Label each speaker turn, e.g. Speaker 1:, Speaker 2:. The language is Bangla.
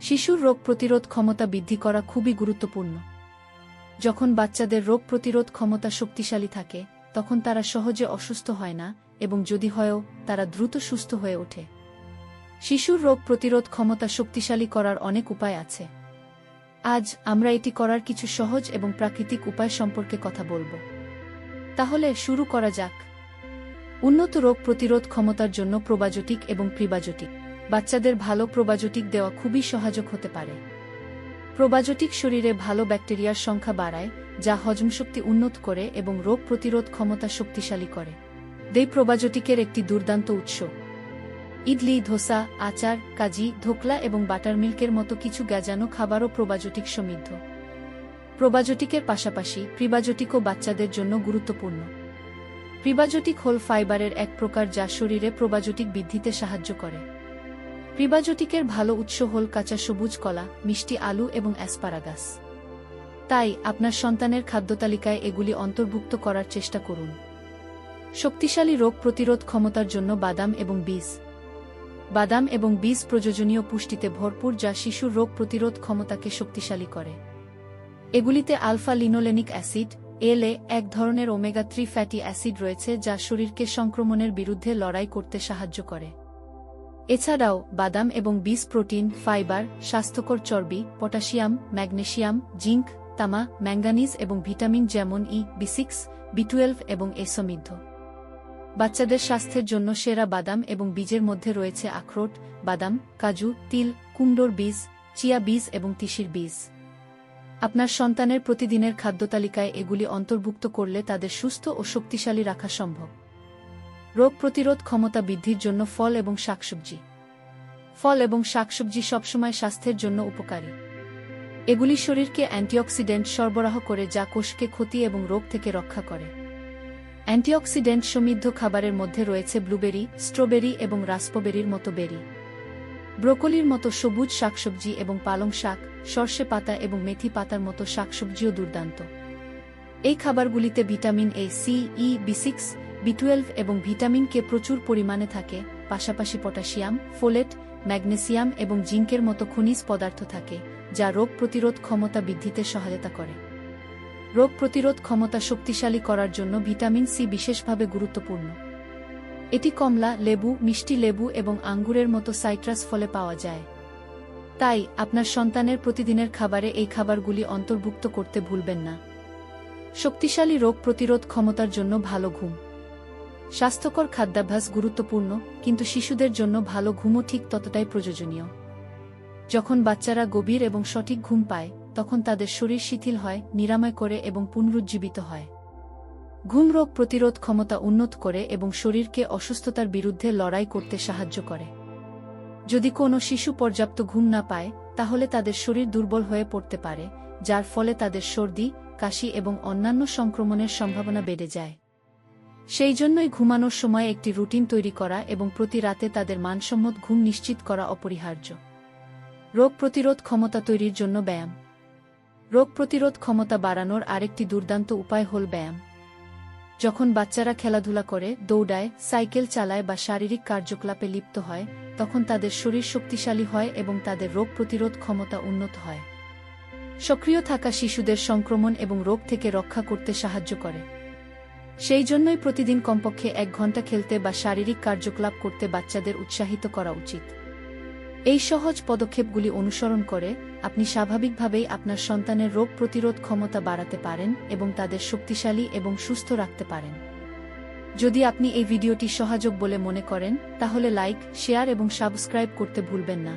Speaker 1: শিশুর রোগ প্রতিরোধ ক্ষমতা বৃদ্ধি করা খুবই গুরুত্বপূর্ণ। যখন বাচ্চাদের রোগ প্রতিরোধ ক্ষমতা শক্তিশালী থাকে, তখন তারা সহজে অসুস্থ হয় না এবং যদি হয়ও, তারা দ্রুত সুস্থ হয়ে ওঠে। শিশুর রোগ প্রতিরোধ ক্ষমতা শক্তিশালী করার অনেক উপায় আছে। আজ আমরা এটি করার কিছু সহজ এবং প্রাকৃতিক উপায় সম্পর্কে কথা বলব। তাহলে শুরু করা যাক। উন্নত রোগ প্রতিরোধ ক্ষমতার জন্য প্রোবায়োটিক এবং প্রিবায়োটিক বাচ্চাদের ভালো প্রোবায়োটিক দেওয়া খুবই সহায়ক হতে পারে। প্রোবায়োটিক শরীরে ভালো ব্যাকটেরিয়ার সংখ্যা বাড়ায়, যা হজমশক্তি উন্নত করে এবং রোগ প্রতিরোধ ক্ষমতা শক্তিশালী করে। দেই প্রোবায়োটিকের একটি দুর্দান্ত উৎস। ইডলি, ধোসা, আচার, কাজি, ধোকলা এবং বাটার মিল্কের মতো কিছু গ্যাজানো খাবারও প্রোবায়োটিক সমৃদ্ধ। প্রোবায়োটিকের পাশাপাশি প্রিবায়োটিকও বাচ্চাদের জন্য গুরুত্বপূর্ণ। প্রিবায়োটিক হল ফাইবারের এক প্রকার যা শরীরে প্রোবায়োটিক বৃদ্ধিতে সাহায্য করে। প্রিবায়োটিকের ভালো উৎস হল কাঁচা সবুজ কলা, মিষ্টি আলু এবং অ্যাসপারাগাস। তাই, আপনার সন্তানের খাদ্যতালিকায় এগুলি অন্তর্ভুক্ত করার চেষ্টা করুন। শক্তিশালী রোগ প্রতিরোধ ক্ষমতার জন্য বাদাম এবং বীজ। বাদাম এবং বীজ প্রয়োজনীয় পুষ্টিতে ভরপুর যা শিশুর রোগ প্রতিরোধ ক্ষমতাকে শক্তিশালী করে। এগুলিতে আলফা লিনোলেনিক অ্যাসিড এলএ এক ধরনের ওমেগা থ্রি ফ্যাটি অ্যাসিড রয়েছে যা শরীরকে সংক্রমণের বিরুদ্ধে লড়াই করতে সাহায্য করে। এছাড়াও, বাদাম এবং বীজ প্রোটিন, ফাইবার, স্বাস্থ্যকর চর্বি, পটাশিয়াম, ম্যাগনেশিয়াম, জিঙ্ক, তামা, ম্যাঙ্গানিজ এবং ভিটামিন যেমন E, B six, B twelve এবং এ সমৃদ্ধ। বাচ্চাদের স্বাস্থ্যের জন্য সেরা বাদাম এবং বীজের মধ্যে রয়েছে আখরোট, বাদাম, কাজু, তিল, কুমড়োর বীজ, চিয়া বীজ এবং তিসির বীজ। আপনার সন্তানের প্রতিদিনের খাদ্যতালিকায় এগুলি অন্তর্ভুক্ত করলে তাদের সুস্থ ও শক্তিশালী রাখা সম্ভব। রোগ প্রতিরোধ ক্ষমতা বৃদ্ধির জন্য ফল এবং শাকসবজি। ফল এবং শাকসবজি সবসময় স্বাস্থ্যের জন্য উপকারী। এগুলি শরীরকে অ্যান্টিঅক্সিডেন্ট সরবরাহ করে যা কোষকে ক্ষতি এবং রোগ থেকে রক্ষা করে। অ্যান্টিঅক্সিডেন্ট সমৃদ্ধ খাবারের মধ্যে রয়েছে ব্লুবেরি, স্ট্রবেরি এবং রাসপোবেরির মতো বেরি। ব্রোকলির মতো সবুজ শাকসবজি এবং পালং শাক, সর্ষে পাতা এবং মেথি পাতার মতো শাকসবজিও দুর্দান্ত। এই খাবারগুলিতে vitamin A C E B six B twelve এবং ভিটামিন কে প্রচুর পরিমাণে থাকে, পাশাপাশি পটাশিয়াম, ফোলেট, ম্যাগনেসিয়াম এবং জিঙ্কের মতো খনিজ পদার্থ থাকে, যা রোগ প্রতিরোধ ক্ষমতা বৃদ্ধিতে সহায়তা করে। রোগ প্রতিরোধ ক্ষমতা শক্তিশালী করার জন্য ভিটামিন সি বিশেষভাবে গুরুত্বপূর্ণ। এটি কমলা, লেবু, মিষ্টি লেবু এবং আঙ্গুরের মতো সাইট্রাস ফলে পাওয়া যায়। তাই আপনার সন্তানের প্রতিদিনের খাবারে এই খাবারগুলি অন্তর্ভুক্ত করতে ভুলবেন না। শক্তিশালী রোগ প্রতিরোধ ক্ষমতার জন্য ভালো ঘুম। স্বাস্থ্যকর খাদ্যাভ্যাস গুরুত্বপূর্ণ, কিন্তু শিশুদের জন্য ভালো ঘুমও ঠিক ততটাই প্রয়োজনীয়। যখন বাচ্চারা গভীর এবং সঠিক ঘুম পায়, তখন তাদের শরীর শিথিল হয়, নিরাময় করে এবং পুনরুজ্জীবিত হয়। ঘুম রোগ প্রতিরোধ ক্ষমতা উন্নত করে এবং শরীরকে অসুস্থতার বিরুদ্ধে লড়াই করতে সাহায্য করে। যদি কোনো শিশু পর্যাপ্ত ঘুম না পায়, তাহলে তাদের শরীর দুর্বল হয়ে পড়তে পারে, যার ফলে তাদের সর্দি, কাশি এবং অন্যান্য সংক্রমণের সম্ভাবনা বেড়ে যায়। সেই জন্যই ঘুমানোর সময় একটি রুটিন তৈরি করা এবং প্রতি রাতে তাদের মানসম্মত ঘুম নিশ্চিত করা অপরিহার্য। রোগ প্রতিরোধ ক্ষমতা তৈরির জন্য ব্যায়াম। রোগ প্রতিরোধ ক্ষমতা বাড়ানোর আরেকটি দুর্দান্ত উপায় হল ব্যায়াম। যখন বাচ্চারা খেলাধুলা করে, দৌড়ায়, সাইকেল চালায় বা শারীরিক কার্যকলাপে লিপ্ত হয়, তখন তাদের শরীর শক্তিশালী হয় এবং তাদের রোগ প্রতিরোধ ক্ষমতা উন্নত হয়। সক্রিয় থাকা শিশুদের সংক্রমণ এবং রোগ থেকে রক্ষা করতে সাহায্য করে। সেই জন্যই প্রতিদিন কমপক্ষে এক ঘণ্টা খেলতে বা শারীরিক কার্যকলাপ করতে বাচ্চাদের উৎসাহিত করা উচিত। এই সহজ পদক্ষেপগুলি অনুসরণ করে আপনি স্বাভাবিকভাবেই আপনার সন্তানের রোগ প্রতিরোধ ক্ষমতা বাড়াতে পারেন এবং তাদের শক্তিশালী এবং সুস্থ রাখতে পারেন। যদি আপনি এই ভিডিওটি সহায়ক বলে মনে করেন, তাহলে লাইক, শেয়ার এবং সাবস্ক্রাইব করতে ভুলবেন না।